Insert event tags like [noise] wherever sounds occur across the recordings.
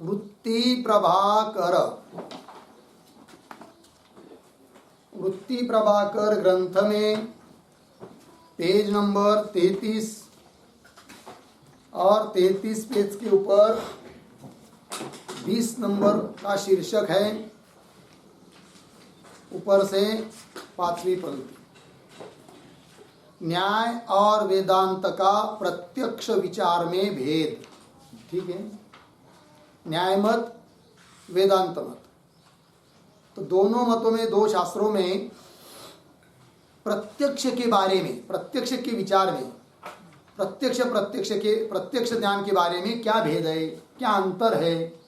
वृत्ति प्रभाकर। वृत्ति प्रभाकर ग्रंथ में पेज नंबर तैतीस और तैतीस पेज के ऊपर बीस नंबर का शीर्षक है, ऊपर से पांचवी पंक्ति। न्याय और वेदांत का प्रत्यक्ष विचार में भेद। ठीक है? न्याय मत वेदांत मत तो दोनों मतों में, दो शास्त्रों में, प्रत्यक्ष के बारे में, प्रत्यक्ष के विचार में, प्रत्यक्ष प्रत्यक्ष के, प्रत्यक्ष ज्ञान के बारे में क्या भेद है, क्या अंतर है,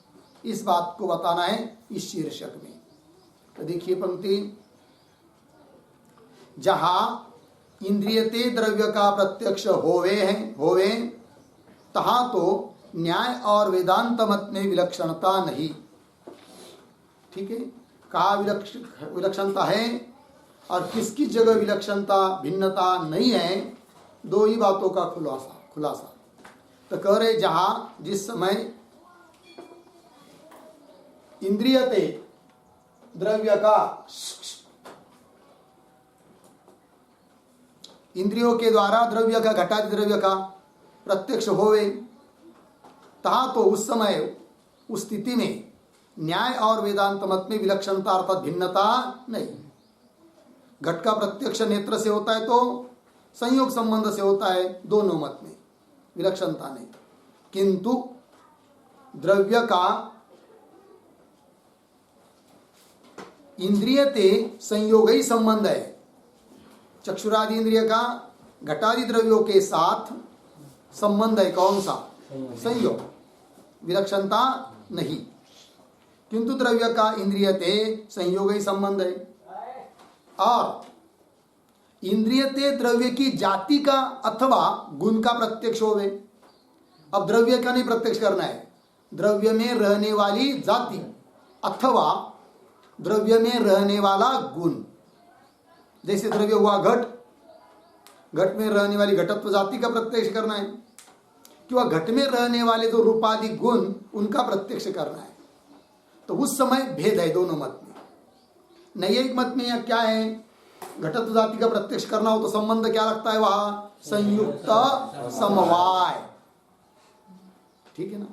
इस बात को बताना है इस शीर्षक में। तो देखिए पंक्ति, जहाँ इंद्रियते द्रव्य का प्रत्यक्ष होवे हैं, होवे, तहा तो न्याय और वेदांत मत में विलक्षणता नहीं। ठीक है? कहा विलक्ष, विलक्षणता है और किसकी जगह विलक्षणता, भिन्नता नहीं है, दो ही बातों का खुलासा खुलासा। तो कह रहे जहाँ जिस समय इंद्रियते द्रव्य का इंद्रियों के द्वारा द्रव्य का घटादि द्रव्य का प्रत्यक्ष होवे तहा तो उस समय उस स्थिति में न्याय और वेदांत मत में विलक्षणता अर्थात भिन्नता नहीं घट का प्रत्यक्ष नेत्र से होता है तो संयोग संबंध से होता है दोनों मत में विलक्षणता नहीं। किंतु द्रव्य का इंद्रियते संयोग ही संबंध है। चक्षुरादि इंद्रिय का घटादि द्रव्यों के साथ संबंध है कौन सा? संयोग। विलक्षणता नहीं। किंतु द्रव्य का इंद्रियते संयोग ही संबंध है। और इंद्रियते द्रव्य की जाति का अथवा गुण का प्रत्यक्ष होवे। अब द्रव्य का नहीं प्रत्यक्ष करना है। द्रव्य में रहने वाली जाति अथवा द्रव्य में रहने वाला गुण। जैसे द्रव्य हुआ घट। घट में रहने वाली घटत्व जाति का प्रत्यक्ष करना है। कि वह घट में रहने वाले जो रूपादि गुण उनका प्रत्यक्ष करना है। तो उस समय भेद है दोनों मत में। नैयिक मत में यह क्या है? घटत्व जाति का प्रत्यक्ष करना हो तो संबंध क्या लगता है वहाँ? संयुक्त समवाय। ठीक है ना?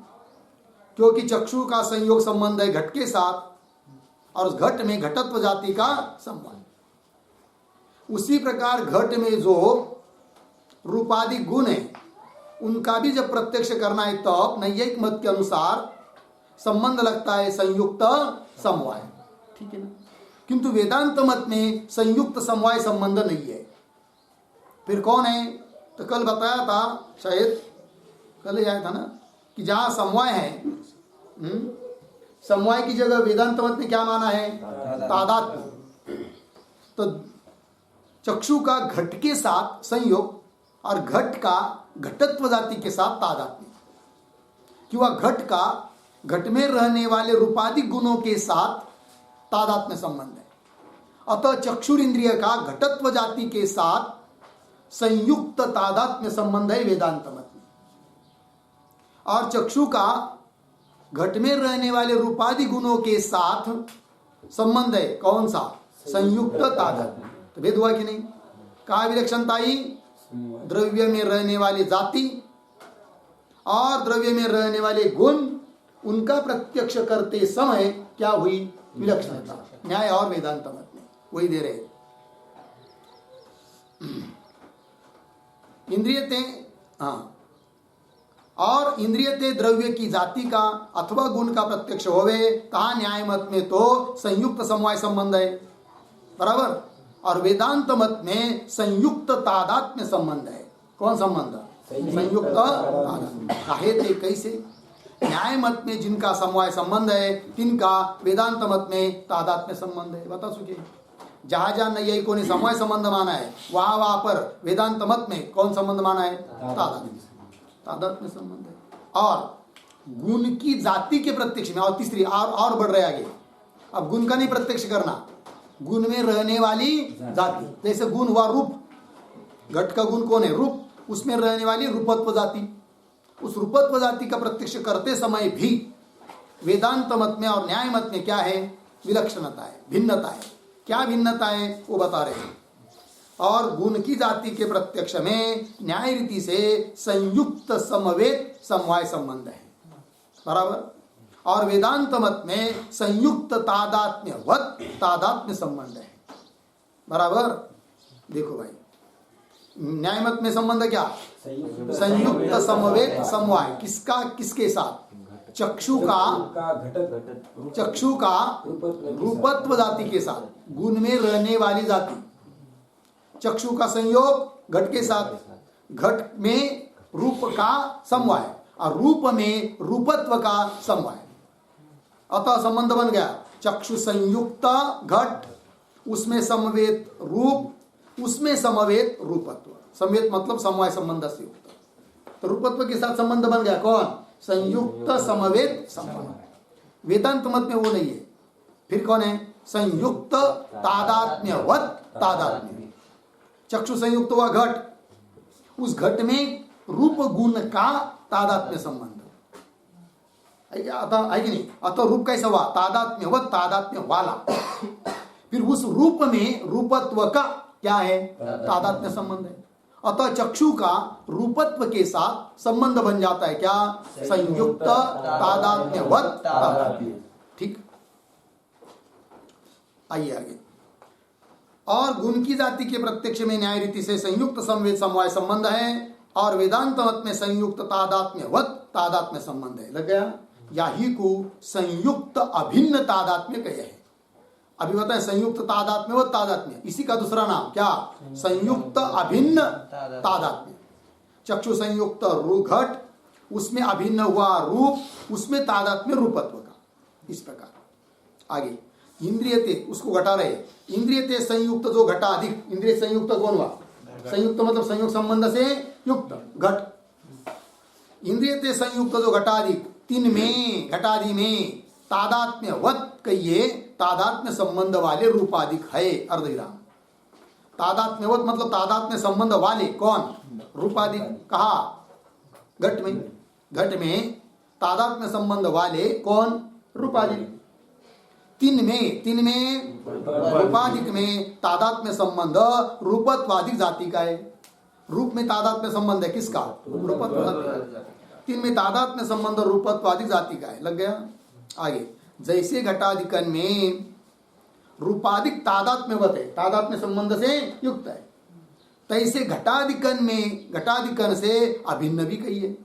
क्योंकि चक्षु का संयोग संबंध है घट के साथ और उस घट में घटत्व जाति का संबंध। उसी प्रकार घट में जो रूपादि गुण है उनका भी जब प्रत्यक्ष करना है तब नैयिक मत के अनुसार संबंध लगता है संयुक्त समवाय। ठीक है ना? किंतु वेदांत मत में संयुक्त समवाय संबंध नहीं है। फिर कौन है? तो कल बताया था शायद कल आया था ना? कि जहाँ समवाय है हम्म, समवाय की जगह वेदांत मत में क्या माना है? तादात्म्य। तो चक्षु का घट के साथ संयोग और घट का घटत्व जाति के साथ तादात्म्य कि वह घट का, घट में रहने वाले रूपाधिक गुणों के साथ तादात्म्य संबंध है। अतः चक्षुर इंद्रिय का घटत्व जाति के साथ संयुक्त तादात्म्य संबंध है वेदांत मत में। और चक्षु का, घट में रहने वाले रूपादि गुणों के साथ संबंध है। कौन सा? संयुक्त तादात्म्य तो भेद हुआ कि नहीं? कहा विलक्षणता ही द्रव्य में रहने वाली जाति और द्रव्य में रहने वाले गुण, उनका प्रत्यक्ष करते समय क्या हुई? विलक्षणता। न्याय और वेदांत मत में। वही दे रहे इंद्रियते हाँ। और इंद्रियते द्रव्य की जाति का अथवा गुण का प्रत्यक्ष होवे, कहा न्याय मत में तो संयुक्त समवाय संबंध है। बराबर? और वेदांत मत में संयुक्त तादात्म्य संबंध है। कौन संबंध संयुक्त काहे थे? कैसे? न्याय मत में जिनका समवाय संबंध है तिनका वेदांत मत में तादात्म्य संबंध है। बता सुखिए जहाँ जहाँ नैयिकों ने समवाय संबंध माना है। वहाँ वहाँ पर वेदांत मत में कौन संबंध माना है? तादात्म्य तादात्म्य संबंध है। और गुण की जाति के प्रत्यक्ष में और तीसरी और और बढ़ रहे आगे। अब गुण का नहीं प्रत्यक्ष करना। गुण में रहने वाली जाति। जैसे गुण हुआ रूप। घट का गुण कौन है? रूप। उसमें रहने वाली रूपत्व जाति। उस रूपत्व जाति का प्रत्यक्ष करते समय भी वेदांत मत में और न्याय मत में क्या है? विलक्षणता है, भिन्नता है। क्या भिन्नता है, वो बता रहे हैं। और गुण की जाति के प्रत्यक्ष में न्याय रीति से संयुक्त समवेत समवाय संबंध है। बराबर? और वेदांत मत में संयुक्त तादात्म्य वत तादात्म्य संबंध है। बराबर? देखो भाई न्याय मत में संबंध क्या? संयुक्त समवेत समवाय। किसका किसके साथ? चक्षु का चक्षु का रूपत्व जाति के साथ। गुण में रहने वाली जाति। चक्षु का संयोग घट के साथ। घट में रूप का समवाय और रूप में रूपत्व का समवाय। अतः संबंध बन गया। चक्षु संयुक्त घट उसमें समवेत रूप उसमें समवेत रूपत्व। समवेत मतलब समवाय संबंध से युक्त। तो रूपत्व के साथ संबंध बन गया कौन? संयुक्त समवेत समवाय वेदांत मत में वो नहीं है। फिर कौन है? संयुक्त तादात्म्यवत तादात्म्य। चक्षु संयुक्त हुआ घट। उस घट में रूप गुण का तादात्म्य संबंध। है कि नहीं? अतः रूप कैसा हुआ? तादात्म्यवत, तादात्म्य वाला। फिर उस रूप में रूपत्व का क्या है? तादात्म्य संबंध है। अतः चक्षु का रूपत्व के साथ संबंध बन जाता है क्या? संयुक्त तादात्म्यवत तादात्म्य। ठीक? आइए आगे। और गुण की जाति के प्रत्यक्ष में न्याय रीति से संयुक्त संवेद समवाय संबंध है और वेदांत मत में संयुक्त तादात्म्यवत तादात्म्य संबंध है। लग गया? या ही को संयुक्त अभिन्न तादात्म्य कहे है। अभी बताएँ संयुक्त तादात्म्य व तादात्म्य। इसी का दूसरा नाम क्या? संयुक्त अभिन्न तादात्म्य। चक्षु संयुक्त रू घट उसमें अभिन्न हुआ रूप उसमें तादात्म्य रूपत्व का। इस प्रकार। आगे इंद्रिय उसको घटा रहे इंद्रिय संयुक्त जो घटा अधिक इंद्रिय संयुक्त कौन हुआ? संयुक्त मतलब संयुक्त संबंध से युक्त घट। इंद्रिय संयुक्त जो घटाधिक तीन में घटादि में तादात्म्य वत कहिए तादात्म्य संबंध वाले रूपाधिक है, अर्धविराम। तादात्म्यवत मतलब तादात्म्य संबंध वाले, कौन? रूपाधिक कहा? घट में। घट में तादात्म्य संबंध वाले कौन? रूपाधिक। तीन में तीन में, रूपाधिक में तादात्म्य संबंध रूपत्वाधिक जाति का है। रूप में तादात्म्य संबंध है किसका? रूपत्व तीन में तादात्म्य संबंध रूपत्वाधिक जाति का है। लग गया? आगे। जैसे घटाधिकन में रूपाधिक तादात्म्यवत है तादात्म्य संबंध से युक्त है। तैसे घटाधिकन में घटाधिकन से अभिन्न भी कहिए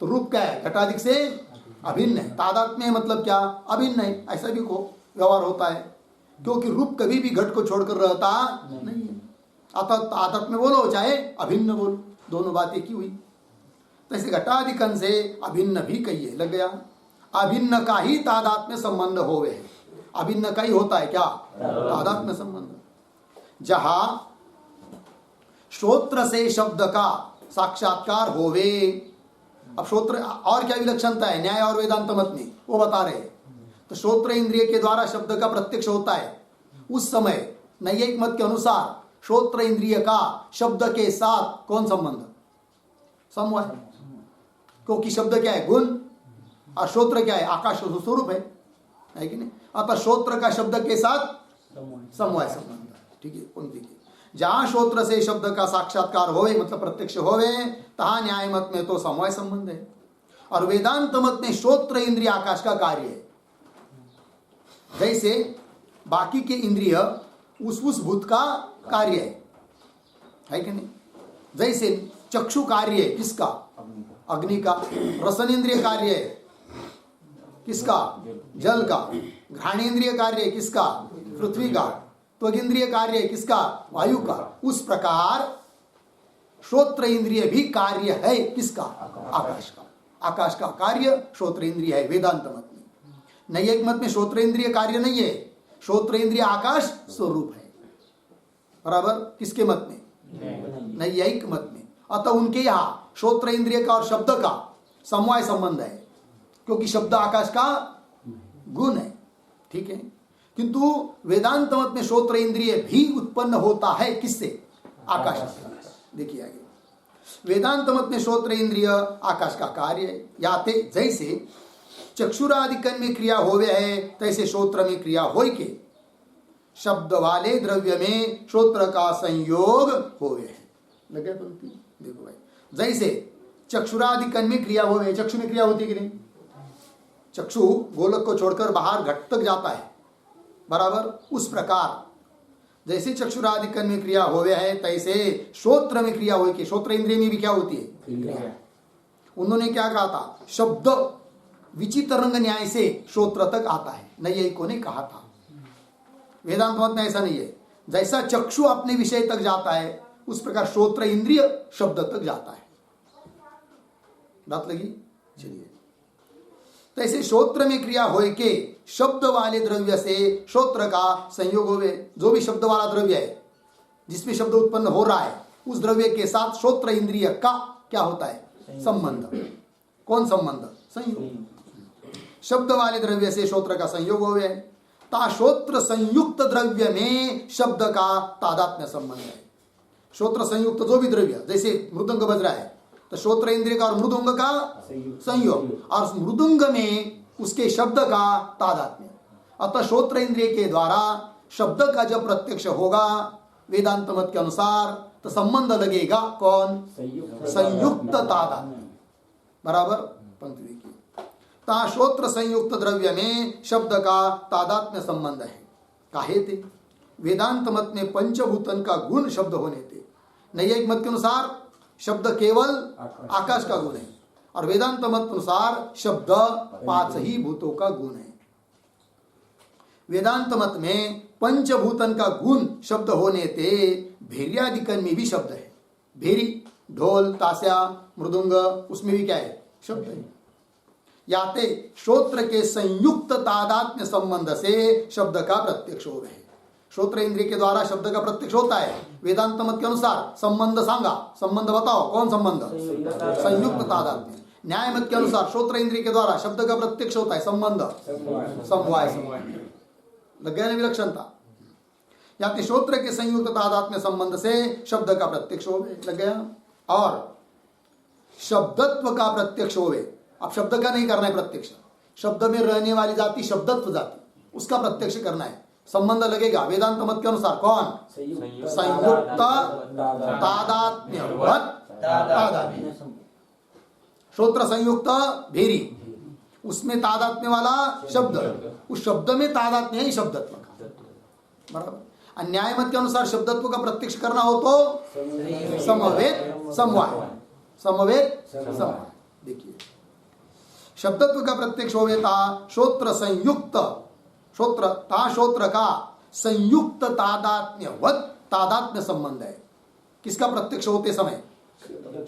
तो रूप क्या है? घटाधिक से अभिन्न है। तादात्म्य मतलब क्या? अभिन्न है। ऐसा भी व्यवहार होता है। क्योंकि रूप कभी भी घट को छोड़कर रहता नहीं है। अतः तादात्म्य बोलो, चाहे अभिन्न बोलो। दोनों बातें की हुई। तैसे घटाधिकन से अभिन्न भी कहिए लग गया। अभिन्न का ही तादात्म्य संबंध होवे। अभिन्न का ही होता है क्या? तादात्म्य संबंध। जहाँ श्रोत्र से शब्द का साक्षात्कार होवे। अब श्रोत्र, और क्या विलक्षणता है? न्याय और वेदांत मत में वो बता रहे तो श्रोत्र इंद्रिय के द्वारा शब्द का प्रत्यक्ष होता है। उस समय नैयिक मत के अनुसार श्रोत्र इंद्रिय का शब्द के साथ कौन संबंध? समवाय। क्योंकि शब्द क्या है? गुण। और श्रोत्र क्या है? आकाश स्वरूप है। है कि नहीं? अतः श्रोत्र का शब्द के साथ समवाय संबंध ठीक है पंक्ति की जहाँ श्रोत्र से शब्द का साक्षात्कार होवे मतलब प्रत्यक्ष होवे तहा न्याय मत में तो समवाय संबंध है। और वेदांत मत में श्रोत्र इंद्रिय आकाश का कार्य है। जैसे बाकी के इंद्रिय उस उस भूत का कार्य है। है कि नहीं? जैसे चक्षु कार्य है किसका? अग्नि का। रसन इंद्रिय कार्य है। किसका? जल का। घ्राणेन्द्रिय कार्य किसका? पृथ्वी का। त्वगिंद्रिय कार्य किसका? वायु का। उस प्रकार श्रोत्र इंद्रिय भी कार्य है किसका? आकाश का। आकाश का कार्य श्रोत्र इंद्रिय है, वेदांत मत में। नैयिक मत में श्रोत्र इंद्रिय कार्य नहीं है। श्रोत्र इंद्रिय आकाश स्वरूप है। बराबर? किसके मत में? नैयिक मत में। अतः उनके यहाँ श्रोत्र इंद्रिय का और शब्द का समवाय संबंध है। क्योंकि शब्द आकाश का गुण है। ठीक है? किंतु वेदांत मत में श्रोत्र इंद्रिय भी उत्पन्न होता है किससे? आकाश से। देखिए आगे। वेदांत मत में श्रोत्र इंद्रिय आकाश का कार्य है। या ते जैसे चक्षुरादि कन में क्रिया होवे है, तैसे श्रोत्र में क्रिया हो के। शब्द वाले द्रव्य में श्रोत्र का संयोग होवे है। लगे पंक्ति? देखो भाई। जैसे चक्षुरादिकन में क्रिया होवे चक्षु में क्रिया होती कि नहीं? चक्षु गोलक को छोड़कर बाहर घट तक जाता है। बराबर? उस प्रकार। जैसे चक्षुरादि कन में क्रिया होवे है तैसे श्रोत्र में क्रिया हुई कि श्रोत्र इंद्रिय में भी क्या होती है? उन्होंने क्या कहा था? शब्द विचित्र रंग न्याय से श्रोत्र तक आता है। नैयिकों ने कहा था। वेदांत मत में ऐसा नहीं है। जैसा चक्षु अपने विषय तक जाता है उस प्रकार श्रोत्र इंद्रिय शब्द तक जाता है। बात लगी? चलिए। तैसे श्रोत्र में क्रिया होए के शब्द वाले द्रव्य से श्रोत्र का संयोग होवे जो भी शब्द वाला द्रव्य है जिसमें शब्द उत्पन्न हो रहा है उस द्रव्य के साथ श्रोत्र इंद्रिय का क्या होता है? संबंध। कौन संबंध? संयोग। शब्द वाले द्रव्य से श्रोत्र का संयोग हो ता श्रोत्र संयुक्त द्रव्य में शब्द का तादात्म्य संबंध है। श्रोत्र संयुक्त जो भी द्रव्य जैसे मृदंग बज रहा है तो श्रोत्र इंद्रिय का और मृदुंग का संयोग। और मृदुंग में उसके शब्द का तादात्म्य। अतः श्रोत्र इंद्रिय के द्वारा शब्द का जब प्रत्यक्ष होगा वेदांत मत के अनुसार तो संबंध लगेगा कौन? संयुक्त तादात्म्य। बराबर? पंक्ति देखिए। ता श्रोत्र संयुक्त द्रव्य में शब्द का तादात्म्य संबंध है। काहे थे वेदांत मत में पंचभूतन का गुण शब्द होने थे नैयिक मत के अनुसार शब्द केवल आकाश। का गुण है। और वेदांत मत अनुसार शब्द पाँच ही भूतों का गुण है। वेदांत मत में पंचभूतन का गुण शब्द होने थे भेरियादिकन में भी शब्द है। भेरी ढोल तास्या मृदुंग उसमें भी क्या है? शब्द है। याते श्रोत्र के संयुक्त तादात्म्य संबंध से शब्द का प्रत्यक्ष हो गए श्रोत्र इंद्रिय के द्वारा शब्द का प्रत्यक्ष होता है। वेदांत मत के अनुसार संबंध सांगा। संबंध बताओ कौन संबंध? संयुक्त तादात्म्य न्याय मत के अनुसार श्रोत्र इंद्रिय के द्वारा शब्द का प्रत्यक्ष होता है। संबंध। समवाय। लग गया विलक्षणता या कि श्रोत्र के संयुक्त तादात्म्य संबंध से शब्द का प्रत्यक्ष हो लग गया? और शब्दत्व का प्रत्यक्ष होवे। अब शब्द का नहीं करना है प्रत्यक्ष। शब्द में रहने वाली जाति शब्दत्व जाति। उसका प्रत्यक्ष करना है। संबंध लगेगा। वेदांत मत के अनुसार कौन? संयुक्त तादात्म्य श्रोत्र संयुक्त भेरी। उसमें तादात्म्य वाला शब्द। उस शब्द में तादात्म्य है शब्दत्व का। बराबर? न्याय मत के अनुसार शब्दत्व का प्रत्यक्ष करना हो तो समवेद समवाय समवेत समवाय देखिए। शब्दत्व का प्रत्यक्ष होवेता श्रोत्र संयुक्त श्रोत्र ता श्रोत्र का संयुक्त तादात्म्यवत तादात्म्य संबंध है। किसका प्रत्यक्ष होते समय?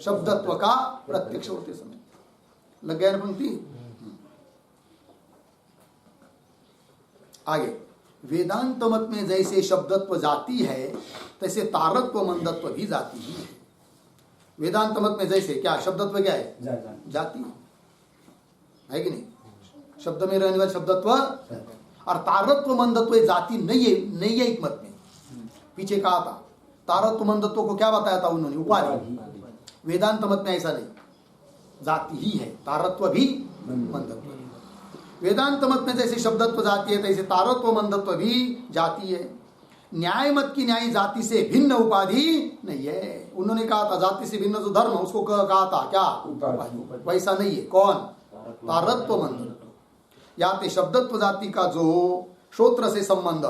शब्दत्व का प्रत्यक्ष होते समय। लग गया पंक्ति? आगे। वेदांत मत में जैसे शब्दत्व जाती है तैसे तारत्व मंदत्व भी जाती ही है। वेदांत मत में जैसे क्या? शब्दत्व क्या है? जाती। है कि नहीं? शब्द में रहने वाले शब्दत्व और तारत्व मंदत्व जाति नहीं है नहीं है एक मत में। पीछे कहा था तारत्व मंदत्व को क्या बताया था उन्होंने? उपाधि। वेदांत मत में ऐसा नहीं। जाति ही है तारत्व भी मंदत्व। वेदांत मत में जैसे शब्दत्व जाती है तैसे तारत्व मंदत्व भी जाति है। न्याय मत की न्याय जाति से भिन्न उपाधि नहीं है। उन्होंने कहा था जाति से भिन्न जो धर्म उसको कहा था क्या? उपाधि। वैसा नहीं है। कौन? तारत्व मंदत्व या ते शब्दत्व जाति का जो श्रोत्र से संबंध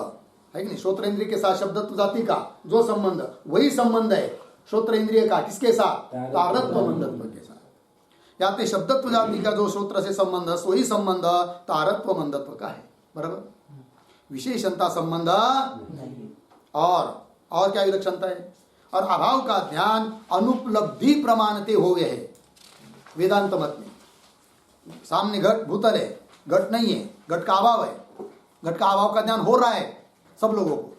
है कि नहीं? श्रोत्र इंद्रिय के साथ शब्दत्व जाति का जो संबंध वही संबंध है श्रोत्र इंद्रिय का किसके साथ? तारत्व मंदत्व के साथ। या ते शब्दत्व जाति का जो श्रोत्र से संबंध है, वही संबंध तारत्व मंदत्व का है। बराबर? विशेषणता संबंध और और क्या विलक्षणता है? और अभाव का ध्यान अनुपलब्धि प्रमाणते हो गए है। वेदांत मत में। सामने घट भूतल है। घट नहीं है घट का अभाव है। घट का अभाव का ध्यान हो रहा है सब लोगों को।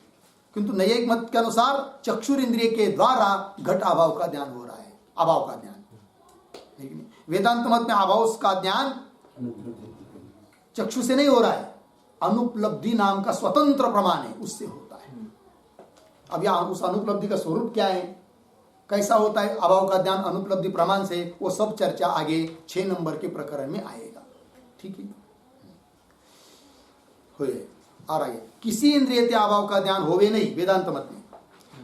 किंतु नए एक मत के अनुसार चक्षुर इंद्रिय के द्वारा घट अभाव का ध्यान हो रहा है, अभाव का ध्यान? वेदांत मत में अभाव का ध्यान चक्षु से नहीं हो रहा है, अनुपलब्धि नाम का स्वतंत्र प्रमाण है, उससे होता है। अब यह उस अनुपलब्धि का स्वरूप क्या है? कैसा होता है? अभाव का ध्यान अनुपलब्धि प्रमाण से वो सब चर्चा आगे छह नंबर के प्रकरण में आएगा। ठीक है? होय और आगे किसी इंद्रिय ते अभाव का ज्ञान होवे नहीं वेदांत मत में।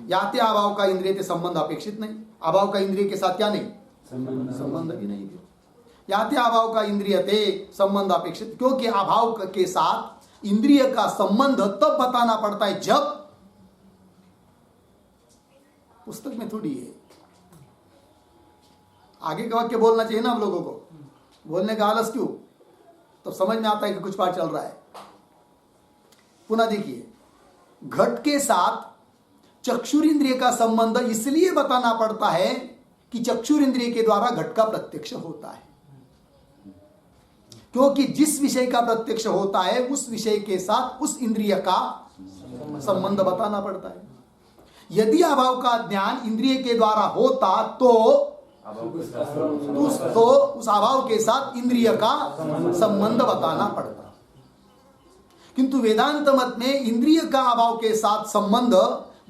या ते अभाव का इंद्रिय ते संबंध अपेक्षित नहीं। अभाव का इंद्रिय के साथ क्या नहीं? संबंध। संबंध भी नहीं याते अभाव का इंद्रिय संबंध अपेक्षित क्योंकि अभाव के साथ इंद्रिय का संबंध तब बताना पड़ता है जब पुस्तक में थोड़ी है। आगे का वाक्य बोलना चाहिए ना हम लोगों को। बोलने का आलस क्यों? तो समझ में आता है कि कुछ बात चल रहा है। पुनः देखिए, घट के साथ चक्षुर इंद्रिय का संबंध इसलिए बताना पड़ता है कि चक्षुर इंद्रिय के द्वारा घट का प्रत्यक्ष होता है। क्योंकि जिस विषय का प्रत्यक्ष होता है, उस विषय के साथ उस इंद्रिय का संबंध बताना पड़ता है। यदि अभाव का ज्ञान इंद्रिय के द्वारा होता तो उस तो उस अभाव के साथ इंद्रिय का संबंध बताना पड़ता किंतु वेदांत मत में इंद्रिय का अभाव के साथ संबंध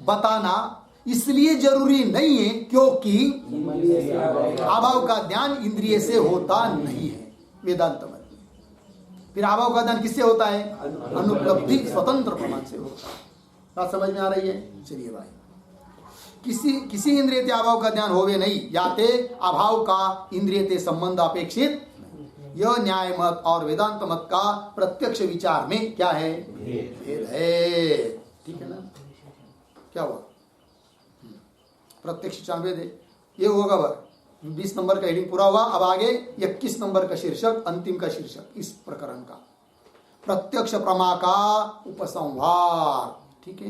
बताना इसलिए ज़रूरी नहीं है क्योंकि अभाव का ज्ञान इंद्रिय से होता नहीं है, वेदांत मत में। फिर अभाव का ज्ञान किससे होता है? अनुपलब्धि स्वतंत्र प्रमाण से होता है। बात समझ में आ रही है? चलिए भाई। किसी किसी इंद्रिय अभाव का ज्ञान होवे नहीं, याते अभाव का इंद्रिय संबंध अपेक्षित यह न्याय मत और वेदांत मत का प्रत्यक्ष विचार में क्या है? भेद है। ठीक है ना? क्या हुआ? प्रत्यक्ष विचार भेद है। ये होगा वह बीस नंबर का हेडिंग पूरा हुआ। अब आगे इक्कीस नंबर का शीर्षक अंतिम का शीर्षक इस प्रकरण का। प्रत्यक्ष प्रमा का उपसंहार। ठीक है?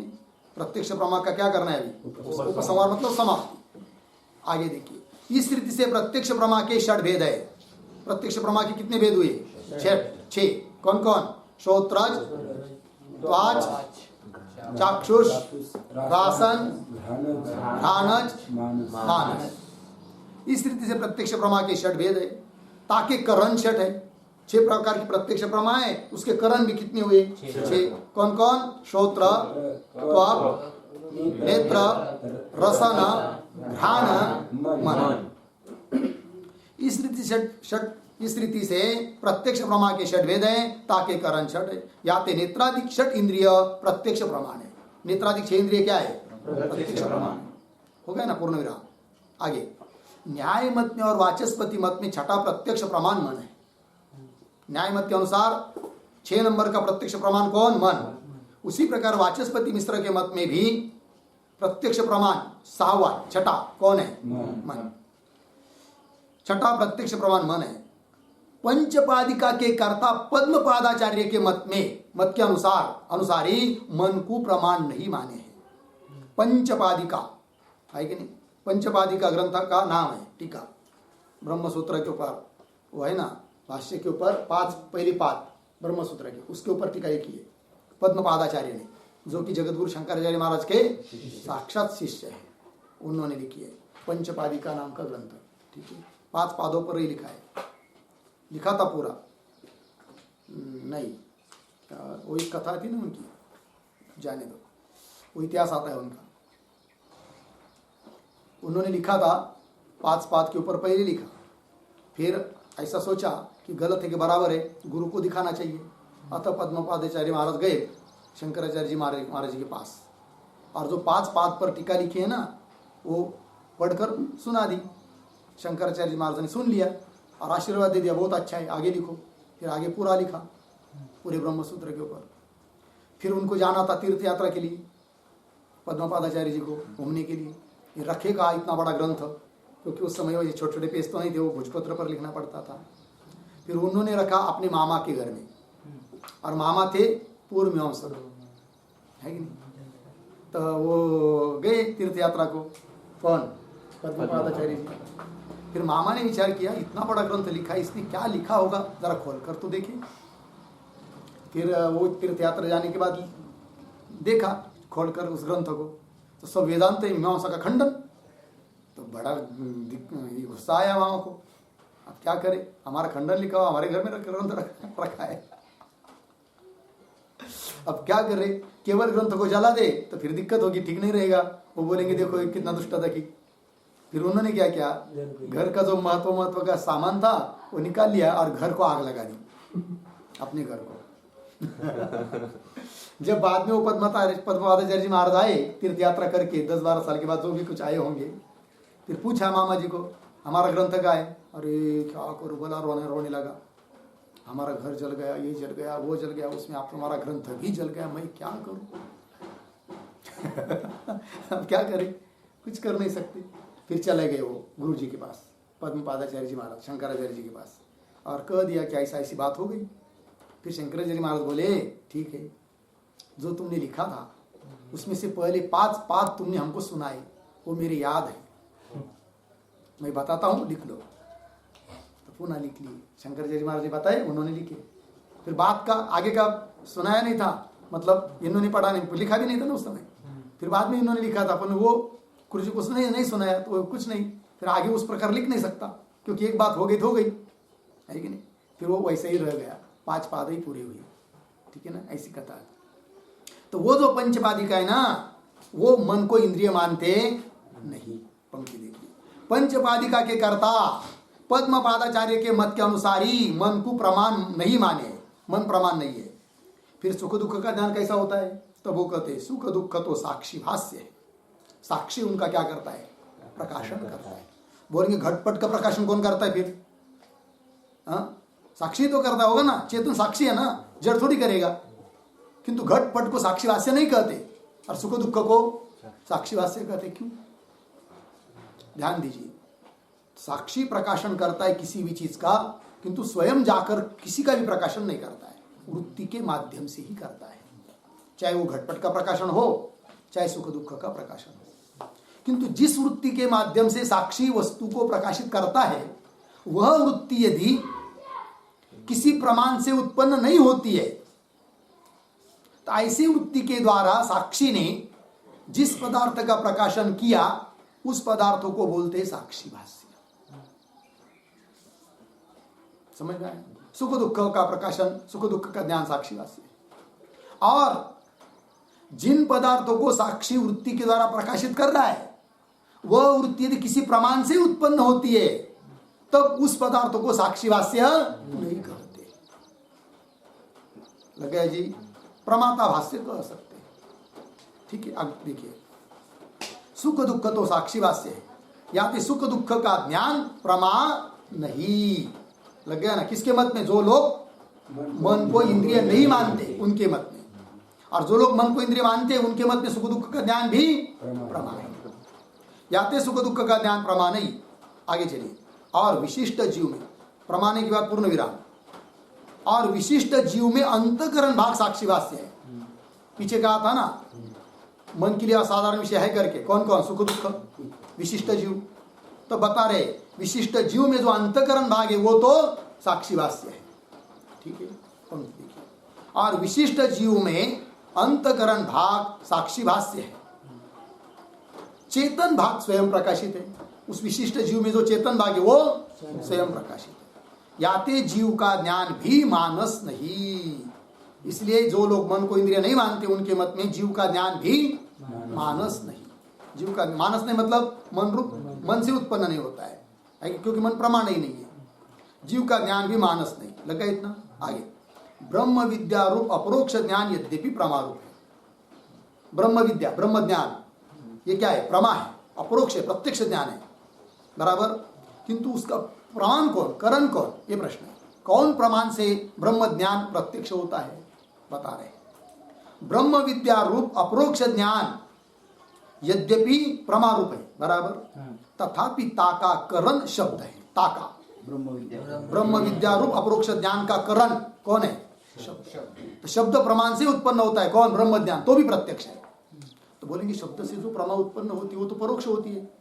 प्रत्यक्ष प्रमा का क्या करना है अभी? उपसंहार मतलब समाप्ति। आगे देखिए। इस रीति से प्रत्यक्ष प्रमा के षड भेद है। प्रत्यक्ष प्रमा के कितने भेद हुए? छह। कौन कौन? श्रोत्रज त्वाच चाक्षुष, रासन घ्राणज मानस। इस रीति से प्रत्यक्ष प्रमा के षट भेद है। ताके करण षट है। छह प्रकार की प्रत्यक्ष प्रमा है। उसके करण भी कितने हुए? छह। कौन कौन? श्रोत्र नेत्र, रसन, घ्राण, मन। इस रीति षट षट इस रीति से प्रत्यक्ष प्रमा के षट भेद है ताके करण षट है या ते नेत्राधिक षट इंद्रिय प्रत्यक्ष प्रमाण है। नेत्राधिक छह इंद्रिय क्या है? प्रत्यक्ष प्रमाण हो। गया ना पूर्ण विराम? आगे। न्याय मत में और वाचस्पति मत में छठा प्रत्यक्ष प्रमाण मन है। न्याय मत के अनुसार छह नंबर का प्रत्यक्ष प्रमाण कौन? मन। उसी प्रकार वाचस्पति मिश्र के मत में भी प्रत्यक्ष प्रमाण सहावा छठा कौन है। मन। छठा प्रत्यक्ष प्रमाण मन है। पंचपादिका के कर्ता पद्म पादाचार्य के मत में, मत के अनुसार अनुसार मन को प्रमाण नहीं माने हैं। पंचपादिका, है कि नहीं? पंचपादिका ग्रंथ का नाम है टीका ब्रह्म सूत्र के ऊपर, वो है ना, भाष्य के ऊपर, पाँच, पहली पाद ब्रह्म सूत्र की, उसके ऊपर टीका एक ही है पद्म पादाचार्य ने, जो कि जगतगुरु शंकराचार्य महाराज के साक्षात शिष्य है, उन्होंने लिखी है, पंचपादिका नाम का ग्रंथ, ठीक है? पाँच पादों पर ही लिखा है। लिखा था पूरा। नहीं वो एक कथा थी ना उनकी जाने दो। वो इतिहास आता है उनका। उन्होंने लिखा था पांच पाद के ऊपर पहले लिखा। फिर ऐसा सोचा कि गलत है कि बराबर है गुरु को दिखाना चाहिए। अतः पद्मपादाचार्य महाराज गए शंकराचार्य जी महाराज महाराज जी के पास। और जो पांच पाद पर टीका लिखी है ना वो पढ़कर सुना दी। शंकराचार्य जी महाराज ने सुन लिया। और आशीर्वाद दे दिया, बहुत अच्छा है, आगे लिखो। फिर आगे पूरा लिखा, पूरे ब्रह्मसूत्र के ऊपर। फिर उनको जाना था तीर्थ यात्रा के लिए, पद्मपादाचार्य जी को घूमने के लिए। ये रखेगा इतना बड़ा ग्रंथ, क्योंकि उस समय वो ये छोटे छोटे पेज तो नहीं थे, वो भोजपत्र पर लिखना पड़ता था। फिर उन्होंने रखा अपने मामा के घर में। और मामा थे पूर्व मीमांसक है कि नहीं? तो वो गए तीर्थ यात्रा को। कौन? पद्मपादाचार्य जी। फिर मामा ने विचार किया, इतना बड़ा ग्रंथ लिखा है, इसने क्या लिखा होगा? जरा खोल कर तो देखे फिर वो तीर्थ यात्रा जाने के बाद देखा खोलकर उस ग्रंथ को। तो सब वेदांत मीमांसा का खंडन। तो बड़ा गुस्सा आया मामा को। अब क्या करे? हमारा खंडन लिखा हुआ, हमारे घर में ग्रंथ रखा है। अब क्या करे? केवल ग्रंथ को जला दे तो फिर दिक्कत होगी, ठीक नहीं रहेगा। वो बोलेंगे, देखो कितना दुष्टता की फिर उन्होंने क्या किया? घर का जो महत्व महत्व का सामान था, वो निकाल लिया और घर को आग लगा दी। अपने घर को। [laughs] जब बाद में वो पद्मता पद्मावताचार्य जी महाराज आए तीर्थ यात्रा करके, दस बारह साल के बाद जो भी कुछ आए होंगे, फिर पूछा मामा जी को, हमारा ग्रंथ का है? अरे, क्या करो? बोला, रोने रोने लगा। हमारा घर जल गया, ये जल गया, वो जल गया, उसमें आप हमारा ग्रंथ भी जल गया, मैं क्या करूँ? [laughs] अब क्या करें? कुछ कर नहीं सकते। फिर चले गए वो गुरु जी के पास पद्म पादाचार्य जी महाराज, शंकराचार्य जी के पास। और कह दिया कि ऐसा ऐसी बात हो गई। फिर शंकराचार्य महाराज बोले, ठीक है, जो तुमने लिखा था, उसमें से पहले पाँच पाँच तुमने हमको सुनाए, वो मेरे याद है। मैं बताता हूँ, लिख लो। तो पुनः लिख लिए। शंकराचार्य महाराज जी बताए उन्होंने लिखे। फिर बात का, आगे का सुनाया नहीं था मतलब इन्होंने पढ़ा नहीं, लिखा भी नहीं था ना उस समय। फिर बाद में इन्होंने लिखा था, अपन वो गुरु उसने नहीं सुनाया तो कुछ नहीं। फिर आगे उस प्रकार लिख नहीं सकता, क्योंकि एक बात हो गई तो हो गई। है कि नहीं? फिर वो वैसे ही रह गया। पाँच पाद ही पूरी हुई। ठीक है ना? ऐसी कथा तो वो जो पंचपादिका है ना, वो मन को इंद्रिय मानते नहीं, पंक्ति देखिए। पंचपादिका के कर्ता पद्म पादाचार्य के मत के अनुसार ही मन को प्रमाण नहीं माने। मन प्रमाण नहीं है। फिर सुख दुख का ज्ञान कैसा होता है? तब वो कहते सुख दुख तो साक्षी भाष्य है। साक्षी उनका क्या करता है? प्रकाशन करता है? बोलेंगे घटपट का प्रकाशन कौन करता है फिर? हाँ? साक्षी तो करता होगा ना? चेतन साक्षी है ना? जड़ थोड़ी करेगा। किंतु घटपट को साक्षी वास्य नहीं कहते। और सुख दुख को साक्षी वास्य कहते क्यों? ध्यान दीजिए। साक्षी प्रकाशन करता है किसी भी चीज़ का किंतु स्वयं जाकर किसी का भी प्रकाशन नहीं करता है। वृत्ति के माध्यम से ही करता है। चाहे वो घटपट का प्रकाशन हो चाहे सुख दुख का प्रकाशन हो। किंतु जिस वृत्ति के माध्यम से साक्षी वस्तु को प्रकाशित करता है, वह वृत्ति यदि किसी प्रमाण से उत्पन्न नहीं होती है तो ऐसी वृत्ति के द्वारा साक्षी ने जिस पदार्थ का प्रकाशन किया, उस पदार्थों को बोलते साक्षी भाष्य। समझ में सुख दुख का प्रकाशन, सुख दुख का ज्ञान साक्षी भाष्य। और जिन पदार्थों को साक्षी वृत्ति के द्वारा प्रकाशित कर रहा है वह वृत्ति यदि किसी प्रमाण से उत्पन्न होती है, तब उस पदार्थ को साक्षी भाष्य नहीं करते लगे जी, प्रमाता भाष्य कह सकते ठीक है, अब देखिए। सुख दुख तो साक्षी है। या तो सुख दुख का ज्ञान प्रमा नहीं। लग गया ना? किसके मत में? जो लोग मन को इंद्रिय नहीं मानते, उनके मत में। और जो लोग मन को इंद्रिय मानते हैं, उनके मत में सुख दुख का ज्ञान भी प्रमा है। याते सुख दुख का ज्ञान प्रमाण ही आगे चलिए। और विशिष्ट जीव में, प्रमाण के बाद पूर्ण विराम और विशिष्ट जीव में अंतकरण भाग साक्षी वास्य है। पीछे कहा था ना, मन के लिए असाधारण विषय है करके। कौन कौन? सुख दुख विशिष्ट जीव। तो बता रहे, विशिष्ट जीव में जो अंतकरण भाग है, वो तो साक्षी वास्य है। ठीक है? और विशिष्ट जीव में अंतकरण भाग साक्षी भाष्य है। चेतन भाग स्वयं प्रकाशित है। उस विशिष्ट जीव में जो चेतन भाग है, वो स्वयं प्रकाशित है। याते जीव का ज्ञान भी मानस नहीं। इसलिए जो लोग मन को इंद्रिय नहीं मानते, उनके मत में जीव का ज्ञान भी मानस नहीं। जीव का मानस नहीं मतलब मन रूप, मन से उत्पन्न नहीं होता है। क्योंकि मन प्रमाण ही नहीं है। जीव का ज्ञान भी मानस नहीं। लगा इतना? आगे। ब्रह्म विद्या रूप अपरोक्ष ज्ञान यद्यपि प्रमारूप है। ब्रह्म विद्या, ब्रह्म ज्ञान। ये क्या है? प्रमा है अपरोक्ष है प्रत्यक्ष ज्ञान है। बराबर? किंतु उसका प्रमाण कौन करण कौन? ये प्रश्न है। कौन प्रमाण से ब्रह्म ज्ञान प्रत्यक्ष होता है? बता रहे ब्रह्म विद्या रूप अपरोक्ष ज्ञान यद्यपि प्रमारूप है। बराबर? तथापि ताका करण शब्द है। ताका। ब्रह्म विद्या ब्रह्म विद्या रूप अपरोक्ष ज्ञान का करण कौन है? शब्द। तो शब्द प्रमाण से उत्पन्न होता है। कौन? ब्रह्म ज्ञान। तो भी प्रत्यक्ष है। तो बोलेंगे शब्द से जो प्रमा उत्पन्न होती है, वो तो परोक्ष होती है।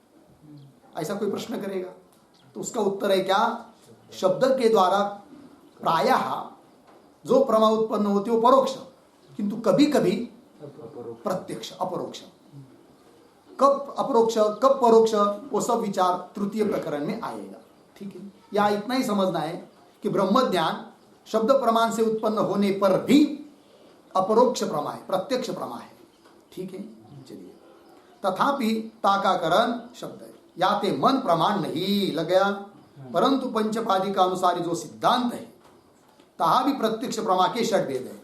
ऐसा कोई प्रश्न करेगा? तो उसका उत्तर है क्या? शब्द के द्वारा प्रायः जो प्रमा उत्पन्न होती है, वो परोक्ष। किंतु कभी कभी प्रत्यक्ष, अपरोक्ष। कब अपरोक्ष, कब परोक्ष, वो सब विचार तृतीय प्रकरण में आएगा। ठीक है? या इतना ही समझना है कि ब्रह्म ज्ञान शब्द प्रमाण से उत्पन्न होने पर भी अपरोक्ष प्रमा है, प्रत्यक्ष प्रमा है। ठीक है? चलिए। तथापि ताकाकरण शब्द है। या ते मन प्रमाण नहीं लग गया परंतु पंचपादी का अनुसार जो सिद्धांत है तहा भी प्रत्यक्ष प्रमा के षट भेद है।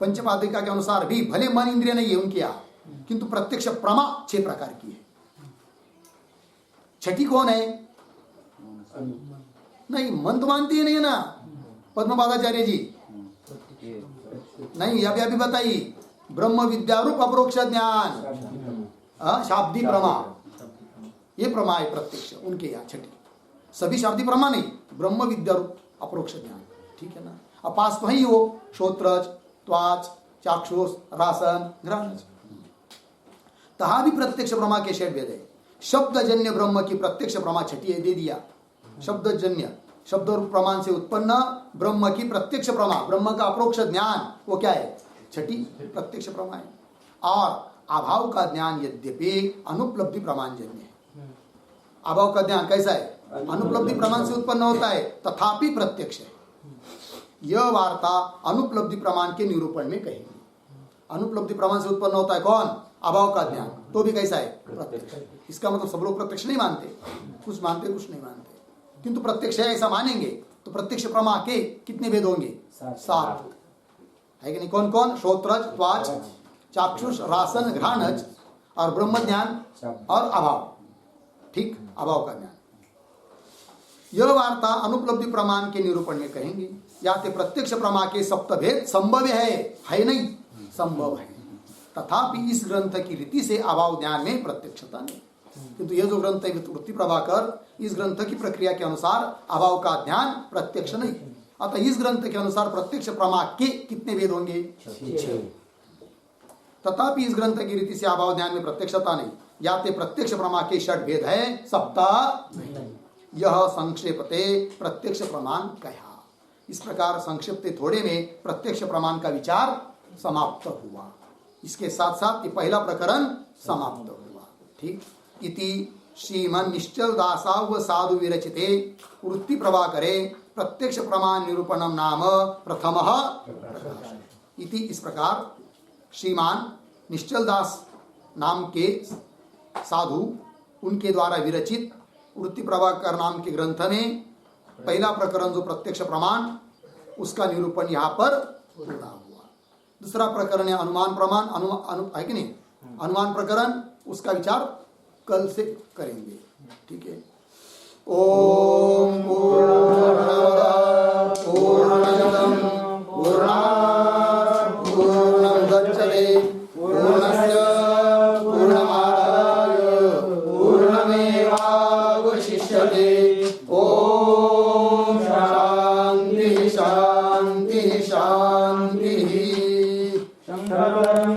पंचपादिका के अनुसार भी भले मन इंद्रिय नहीं है उनके यहाँ किंतु प्रत्यक्ष प्रमा छह प्रकार की है। छठी कौन है? नहीं मन तो मानती है नहीं ना? पद्मपादाचार्य जी? नहीं अभी अभी बताइए। ब्रह्म विद्यारूप अपरोक्ष ज्ञान। हाँ, शाब्दी प्रमा। ये प्रमा है प्रत्यक्ष उनके यहाँ छठी। सभी शाब्दी प्रमा नहीं ब्रह्म विद्यारूप अपरोक्ष ज्ञान। ठीक है ना? अपास तो ही वो श्रोत्रज त्वाच चाक्षुष रासन घ्राणज तहा भी प्रत्यक्ष प्रमा के शेड भेद है। शब्दजन्य ब्रह्म की प्रत्यक्ष प्रमा छठी है दे दिया। शब्दजन्य शब्द रूप प्रमाण से उत्पन्न ब्रह्म की प्रत्यक्ष प्रमा ब्रह्म का अप्रोक्ष ज्ञान वो क्या है? छठी प्रत्यक्ष प्रमा है और अभाव का ज्ञान यद्यपि अनुपलब्धि प्रमाणजन्य है। अभाव का ज्ञान कैसा है? अनुपलब्धि प्रमाण से उत्पन्न होता है, तथापि प्रत्यक्ष है। यह वार्ता अनुपलब्धि प्रमाण के निरूपण में कहेंगे। अनुपलब्धि प्रमाण से उत्पन्न होता है कौन? अभाव का ज्ञान। तो भी कैसा है? प्रत्यक्ष इसका मतलब सब लोग प्रत्यक्ष नहीं मानते। कुछ मानते, कुछ नहीं मानते। किंतु प्रत्यक्ष है, ऐसा मानेंगे तो प्रत्यक्ष प्रमा के कितने भेद होंगे? सात। है कि नहीं? कौन कौन? श्रोत्रज त्वाच चाक्षुष रासन घ्राणज और ब्रह्म ज्ञान और अभाव। ठीक? अभाव का ज्ञान। यह वार्ता अनुपलब्धि प्रमाण के निरूपण में कहेंगे। या ते प्रत्यक्ष प्रमा के सप्तभेद संभव है? है नहीं? संभव है। तथापि इस ग्रंथ की रीति से अभाव ज्ञान में प्रत्यक्षता नहीं। किंतु यह जो ग्रंथ है वृत्ति प्रभाकर इस ग्रंथ की प्रक्रिया के अनुसार अभाव का ध्यान प्रत्यक्ष नहीं। अतः इस ग्रंथ के अनुसार प्रत्यक्ष प्रमा के कितने भेद होंगे? तथापि इस ग्रंथ की रीति से अभाव ध्यान में प्रत्यक्षता नहीं। या ते प्रत्यक्ष प्रमा के षट भेद है सप्ता यह संक्षेपते प्रत्यक्ष प्रमाण कहा इस प्रकार संक्षिप्त थोड़े में प्रत्यक्ष प्रमाण का विचार समाप्त हुआ। इसके साथ साथ ये पहला प्रकरण समाप्त हुआ। ठीक? इति श्रीमन निश्चल दासा व साधु विरचिते वृत्ति प्रभाकरे प्रत्यक्ष प्रमाण निरूपणम नाम प्रथम इति इस प्रकार श्रीमान निश्चल दास नाम के साधु उनके द्वारा विरचित वृत्ति प्रभाकर नाम के ग्रंथ में पहला प्रकरण जो प्रत्यक्ष प्रमाण उसका निरूपण यहाँ पर पूरा हुआ। दूसरा प्रकरण है अनुमान प्रमाण अनु, अनु है कि नहीं? अनुमान प्रकरण उसका विचार कल से करेंगे। ठीक है? 옴 불하다